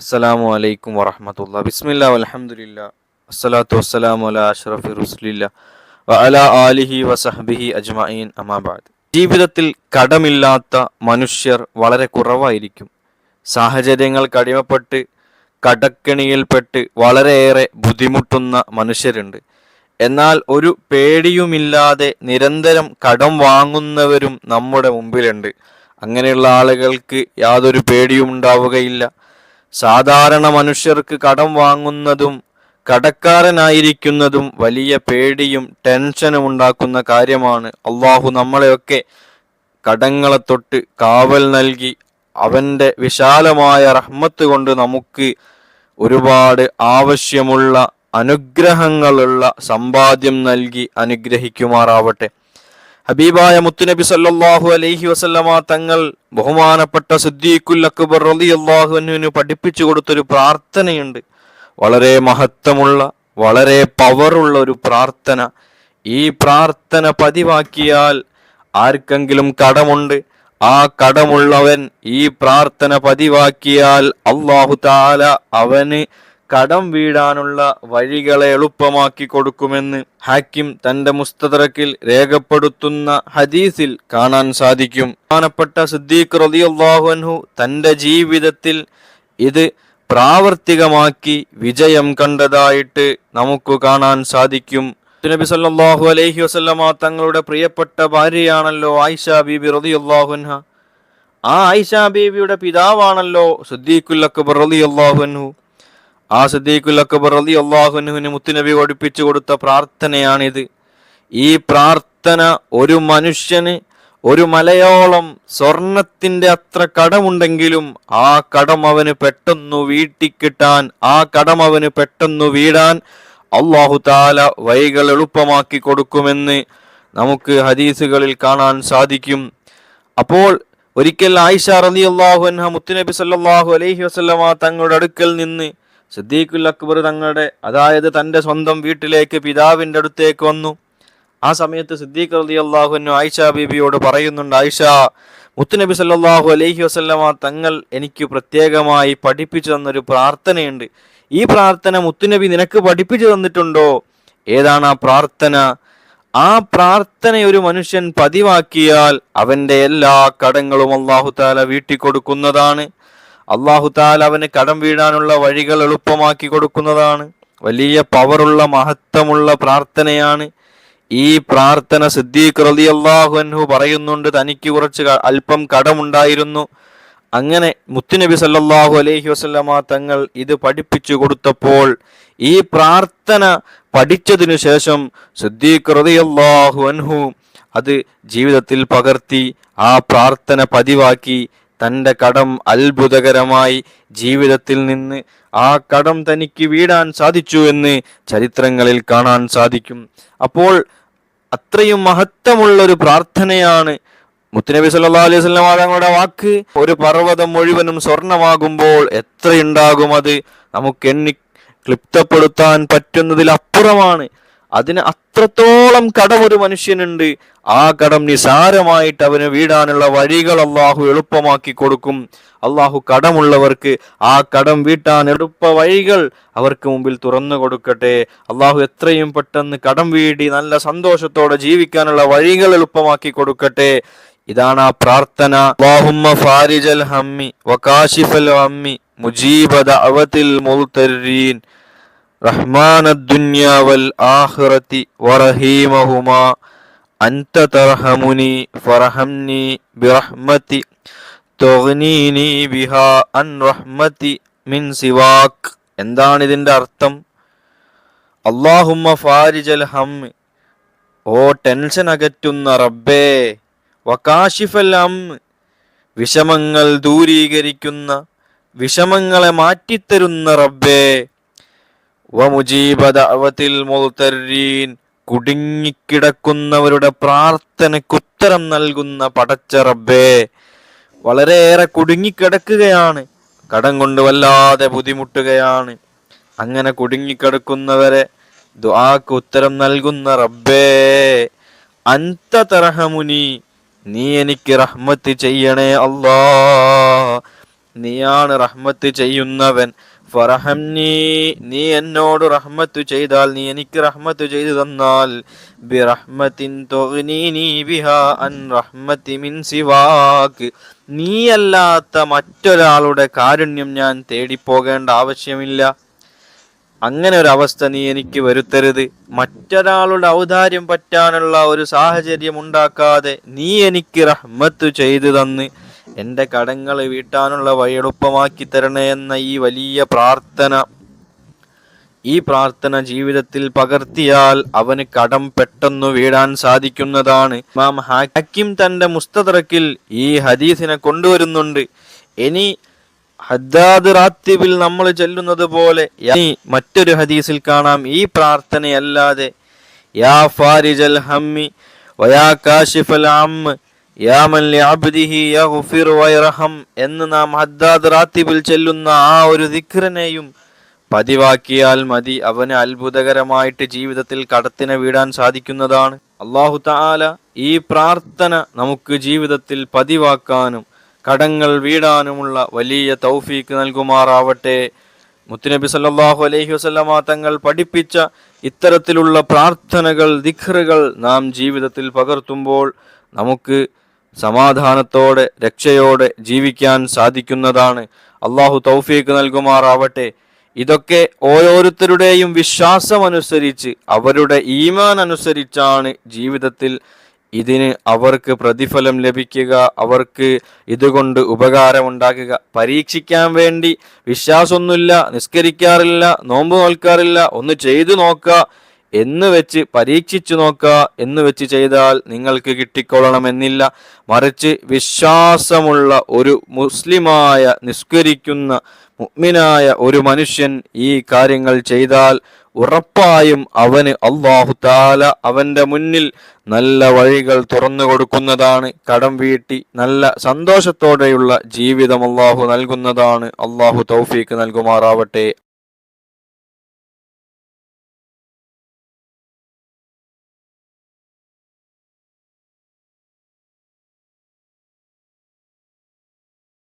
അസ്സലാമു അലൈക്കും വറഹമത്തുള്ള ബിസ്മില്ല അലഹമുല്ല അസ്സലാത്തു വസ്സലാമു അല അഷ്റഫി റുസ്ലില്ല. വഅല ആലിഹി വസഹബിഹി അജ്മഈൻ അമാബാദ് ജീവിതത്തിൽ കടമില്ലാത്ത മനുഷ്യർ വളരെ കുറവായിരിക്കും. സാഹചര്യങ്ങൾ കടിമപ്പെട്ട് കടക്കെണിയിൽപ്പെട്ട് വളരെയേറെ ബുദ്ധിമുട്ടുന്ന മനുഷ്യരുണ്ട്. എന്നാൽ ഒരു പേടിയുമില്ലാതെ നിരന്തരം കടം വാങ്ങുന്നവരും നമ്മുടെ മുമ്പിലുണ്ട്. അങ്ങനെയുള്ള ആളുകൾക്ക് യാതൊരു പേടിയും ഉണ്ടാവുകയില്ല സാധാരണ മനുഷ്യർക്ക് കടം വാങ്ങുന്നതും കടക്കാരനായിരിക്കുന്നതും വലിയ പേടിയും ടെൻഷനും ഉണ്ടാക്കുന്ന കാര്യമാണ്. അള്ളാഹു നമ്മളെയൊക്കെ കടങ്ങളെ തൊട്ട് കാവൽ നൽകി അവന്റെ വിശാലമായ റഹ്മത്ത് കൊണ്ട് നമുക്ക് ഒരുപാട് ആവശ്യമുള്ള അനുഗ്രഹങ്ങളുള്ള സമ്പാദ്യം നൽകി അനുഗ്രഹിക്കുമാറാവട്ടെ. ഹബീബായ മുത്തുനബി സല്ലാഹു അലൈഹി വസല്ലമ തങ്ങൾ ബഹുമാനപ്പെട്ട സിദ്ദീഖുൽ അക്ബർ റളിയല്ലാഹു അൻഹുവിന് പഠിപ്പിച്ചു കൊടുത്തൊരു പ്രാർത്ഥനയുണ്ട്. വളരെ മഹത്വമുള്ള വളരെ പവറുള്ള ഒരു പ്രാർത്ഥന. ഈ പ്രാർത്ഥന പതിവാക്കിയാൽ ആർക്കെങ്കിലും കടമുണ്ട്? ആ കടമുള്ളവൻ ഈ പ്രാർത്ഥന പതിവാക്കിയാൽ അള്ളാഹു താല അവന് കടം വീടാനുള്ള വഴികളെ എളുപ്പമാക്കി കൊടുക്കുമെന്ന് ഹാക്കിം തന്റെ മുസ്തദറക്കിൽ രേഖപ്പെടുത്തുന്ന ഹദീസിൽ കാണാൻ സാധിക്കും. പ്രധാനപ്പെട്ട സിദ്ദീഖ് റളിയല്ലാഹു അൻഹു തന്റെ ജീവിതത്തിൽ ഇത് പ്രാവർത്തികമാക്കി വിജയം കണ്ടതായിട്ട് നമുക്ക് കാണാൻ സാധിക്കും. നബി സല്ലല്ലാഹു അലൈഹി വസല്ലമ തങ്ങളുടെ പ്രിയപ്പെട്ട ഭാര്യയാണല്ലോ ആയിഷ ബീബി റളിയല്ലാഹു അൻഹ. ആ ആയിഷ ബീബിയുടെ പിതാവാണല്ലോ സിദ്ദീഖുൽ അക്ബർ റളിയല്ലാഹു അൻഹു. ആ സദീഖുൽ അക്ബർ അലി അള്ളാഹുനുവിന് മുത്തുനബി പഠിപ്പിച്ചു കൊടുത്ത പ്രാർത്ഥനയാണിത്. ഈ പ്രാർത്ഥന ഒരു മനുഷ്യന് ഒരു മലയോളം സ്വർണത്തിന്റെ അത്ര കടമുണ്ടെങ്കിലും ആ കടം അവന് പെട്ടെന്ന് വീട്ടിക്കിട്ടാൻ ആ കടം അവന് പെട്ടെന്ന് വീടാൻ അള്ളാഹു താല വൈകൾ എളുപ്പമാക്കി കൊടുക്കുമെന്ന് നമുക്ക് ഹദീസുകളിൽ കാണാൻ സാധിക്കും. അപ്പോൾ ഒരിക്കൽ ആയിഷ റലി അള്ളാഹു മുത്തുനബി സല്ലാഹു അലൈഹി വസ്ലമ തങ്ങളുടെ അടുക്കൽ നിന്ന് സിദ്ദീഖുൽ അക്ബർ തങ്ങളുടെ അതായത് തന്റെ സ്വന്തം വീട്ടിലേക്ക് പിതാവിന്റെ അടുത്തേക്ക് വന്നു. ആ സമയത്ത് സിദ്ദീഖ് റലി അള്ളാഹുനു ആയിഷ ബീബിയോട് പറയുന്നുണ്ട് ആയിഷ മുത്തുനബി സല്ലാഹു അലൈഹി വസല്ലമ തങ്ങൾ എനിക്ക് പ്രത്യേകമായി പഠിപ്പിച്ചു തന്നൊരു പ്രാർത്ഥനയുണ്ട്. ഈ പ്രാർത്ഥന മുത്തുനബി നിനക്ക് പഠിപ്പിച്ചു തന്നിട്ടുണ്ടോ? ഏതാണ് ആ പ്രാർത്ഥന? ആ പ്രാർത്ഥന ഒരു മനുഷ്യൻ പതിവാക്കിയാൽ അവന്റെ എല്ലാ കടങ്ങളും അള്ളാഹു താല വീട്ടിക്കൊടുക്കുന്നതാണ്. അള്ളാഹു താല അവന് കടം വീഴാനുള്ള വഴികൾ എളുപ്പമാക്കി കൊടുക്കുന്നതാണ്. വലിയ പവറുള്ള മഹത്വമുള്ള പ്രാർത്ഥനയാണ്. ഈ പ്രാർത്ഥന സിദ്ദീഖ് റലി അള്ളാഹു അൻഹു പറയുന്നുണ്ട് തനിക്ക് കുറച്ച് അല്പം കടമുണ്ടായിരുന്നു. അങ്ങനെ മുത്തുനബി സല്ലാഹു അലൈഹി വസ്ലമ തങ്ങൾ ഇത് പഠിപ്പിച്ചു കൊടുത്തപ്പോൾ ഈ പ്രാർത്ഥന പഠിച്ചതിനു ശേഷം സിദ്ദീഖ് റളിയല്ലാഹു അൻഹു അത് ജീവിതത്തിൽ പകർത്തി ആ പ്രാർത്ഥന പതിവാക്കി. തന്റെ കടം അത്ഭുതകരമായി ജീവിതത്തിൽ നിന്ന് ആ കടം തനിക്ക് വീടാൻ സാധിച്ചു എന്ന് ചരിത്രങ്ങളിൽ കാണാൻ സാധിക്കും. അപ്പോൾ അത്രയും മഹത്വമുള്ള ഒരു പ്രാർത്ഥനയാണ് മുത്തുനബി സല്ലാ അലൈഹി സ്വലം തങ്ങളുടെ വാക്ക്. ഒരു പർവതം മുഴുവനും സ്വർണമാകുമ്പോൾ എത്രയുണ്ടാകും അത്? നമുക്ക് എണ്ണി ക്ലിപ്തപ്പെടുത്താൻ പറ്റുന്നതിലപ്പുറമാണ്. അതിന് അത്രത്തോളം കടം ഒരു മനുഷ്യനുണ്ട്. ആ കടം നിസാരമായിട്ട് അവന് വീടാനുള്ള വഴികൾ അള്ളാഹു എളുപ്പമാക്കി കൊടുക്കും. അള്ളാഹു കടമുള്ളവർക്ക് ആ കടം വീട്ടാൻ എളുപ്പ വഴികൾ അവർക്ക് മുമ്പിൽ തുറന്നു കൊടുക്കട്ടെ. അള്ളാഹു എത്രയും പെട്ടെന്ന് കടം വീടി നല്ല സന്തോഷത്തോടെ ജീവിക്കാനുള്ള വഴികൾ എളുപ്പമാക്കി കൊടുക്കട്ടെ. ഇതാണ് ആ പ്രാർത്ഥന. ഫാരിജൽ ഹമ്മി വകാശിഫൽ ഹമ്മി മുജീബ ദഅവത്തിൽ മുൽത്തരീൻ റഹ്മാൻ الدنيا والآخرة ورحيمهما أنت ترحمني فرحمني برحمتي تغنيني بها عن رحمتي من سواك എന്താണ് ഇതിന്റെ അർത്ഥം അള്ളാഹുമ്മ ഫാരിജൽ ഹം ഓ ടെൻഷൻ അകറ്റുന്ന റബ്ബേ വകാശിഫൽ ഹം വിഷമങ്ങൾ ദൂരീകരിക്കുന്ന വിഷമങ്ങളെ മാറ്റിത്തരുന്ന റബ്ബേ വമുജീബദഅവത്തിൽ മുൽത്തരീൻ കുടുങ്ങിക്കിടക്കുന്നവരുടെ പ്രാർത്ഥനയ്ക്കുത്തരം നൽകുന്ന പടച്ച റബ്ബേ വളരെയേറെ കുടുങ്ങിക്കിടക്കുകയാണ് കടം കൊണ്ട് വല്ലാതെ ബുദ്ധിമുട്ടുകയാണ്. അങ്ങനെ കുടുങ്ങിക്കിടക്കുന്നവരെ ദുആക്ക് ഉത്തരം നൽകുന്ന റബ്ബേ അന്ത തറഹമുനി നീ എനിക്ക് റഹ്മത്ത് ചെയ്യണേ അല്ലാ നീയാണ് റഹ്മത്ത് ചെയ്യുന്നവൻ. ഫറഹംനി നീ എന്നോട് റഹ്മത്ത് ചെയ്താൽ നീ എനിക്ക് റഹ്മത്ത് ചെയ്തു തന്നാൽ ബി റഹ്മത്തിൻ അൻ റഹ്മത്തി മിൻ സിവാക്ക് നീയല്ലാത്ത മറ്റൊരാളുടെ കാരുണ്യം ഞാൻ തേടിപ്പോകേണ്ട ആവശ്യമില്ല. അങ്ങനെ ഒരു അവസ്ഥ നീ എനിക്ക് വരുത്തരുത്. മറ്റൊരാളുടെ ഔദാര്യം പറ്റാനുള്ള ഒരു സാഹചര്യം ഉണ്ടാക്കാതെ നീ എനിക്ക് റഹ്മത്ത് ചെയ്തു തന്ന്. എന്റെ കടങ്ങൾ വീട്ടാനുള്ള വഴി എളുപ്പമാക്കി തരണേ എന്ന ഈ വലിയ പ്രാർത്ഥന. ഈ പ്രാർത്ഥന ജീവിതത്തിൽ പകർത്തിയാൽ അവന് കടം പെട്ടെന്നു വീടാൻ സാധിക്കുന്നതാണ്. മാം ഹാക്കിം തന്റെ മുസ്തദറക്കിൽ ഈ ഹദീസിനെ കൊണ്ടുവരുന്നുണ്ട്. ഇനി ഹദ്ദാദ് റാത്തിബിൽ നമ്മൾ ചെല്ലുന്നത് പോലെ മറ്റൊരു ഹദീസിൽ കാണാം. ഈ പ്രാർത്ഥനയല്ലാതെ യാ ഫാരിജൽ ഹമ്മി വയാ കാശിഫൽ അമ്മ് യാ മൻ ലിഅബ്ദിഹി യഗ്ഫിർ വയർഹം എന്ന് നാം ഹദ്ദാദ് റാത്തിബിൽ ചെല്ലുന്ന ആ ഒരു ദിക്റിനെയും പതിവാക്കിയാൽ മതി. അവന് അത്ഭുതകരമായിട്ട് ജീവിതത്തിൽ കടത്തിനെ വീടാൻ സാധിക്കുന്നതാണ്. അള്ളാഹു താല ഈ പ്രാർത്ഥന നമുക്ക് ജീവിതത്തിൽ പതിവാക്കാനും കടങ്ങൾ വീടാനുമുള്ള വലിയ തൗഫീക്ക് നൽകുമാറാവട്ടെ. മുത്തുനബി സല്ലാഹു അലൈഹി വസല്ലമ തങ്ങൾ പഠിപ്പിച്ച ഇത്തരത്തിലുള്ള പ്രാർത്ഥനകൾ ദിഖറുകൾ നാം ജീവിതത്തിൽ പകർത്തുമ്പോൾ നമുക്ക് സമാധാനത്തോടെ രക്ഷയോടെ ജീവിക്കാൻ സാധിക്കുന്നതാണ്. അള്ളാഹു തൗഫീക്ക് നൽകുമാറാവട്ടെ. ഇതൊക്കെ ഓരോരുത്തരുടെയും വിശ്വാസമനുസരിച്ച് അവരുടെ ഈമാൻ അനുസരിച്ചാണ് ജീവിതത്തിൽ ഇതിന് അവർക്ക് പ്രതിഫലം ലഭിക്കുക അവർക്ക് ഇതുകൊണ്ട് ഉപകാരമുണ്ടാക്കുക പരീക്ഷിക്കാൻ വേണ്ടി വിശ്വാസമൊന്നുമില്ല നിസ്കരിക്കാറില്ല നോമ്പ് നോൽക്കാറില്ല ഒന്ന് ചെയ്തു നോക്കുക. എന്ന് വെച്ച് പരീക്ഷിച്ചു നോക്കുക എന്ന് വെച്ച് ചെയ്താൽ നിങ്ങൾക്ക് കിട്ടിക്കൊള്ളണമെന്നില്ല. മറിച്ച് വിശ്വാസമുള്ള ഒരു മുസ്ലിമായ നിസ്കരിക്കുന്ന മുഗ്മിനായ ഒരു മനുഷ്യൻ ഈ കാര്യങ്ങൾ ചെയ്താൽ ഉറപ്പായും അവന് അള്ളാഹു താല അവന്റെ മുന്നിൽ നല്ല വഴികൾ തുറന്നു കൊടുക്കുന്നതാണ്. കടം വീട്ടി നല്ല സന്തോഷത്തോടെയുള്ള ജീവിതം അള്ളാഹു നൽകുന്നതാണ്. അള്ളാഹു തൗഫീക്ക് നൽകുമാറാവട്ടെ.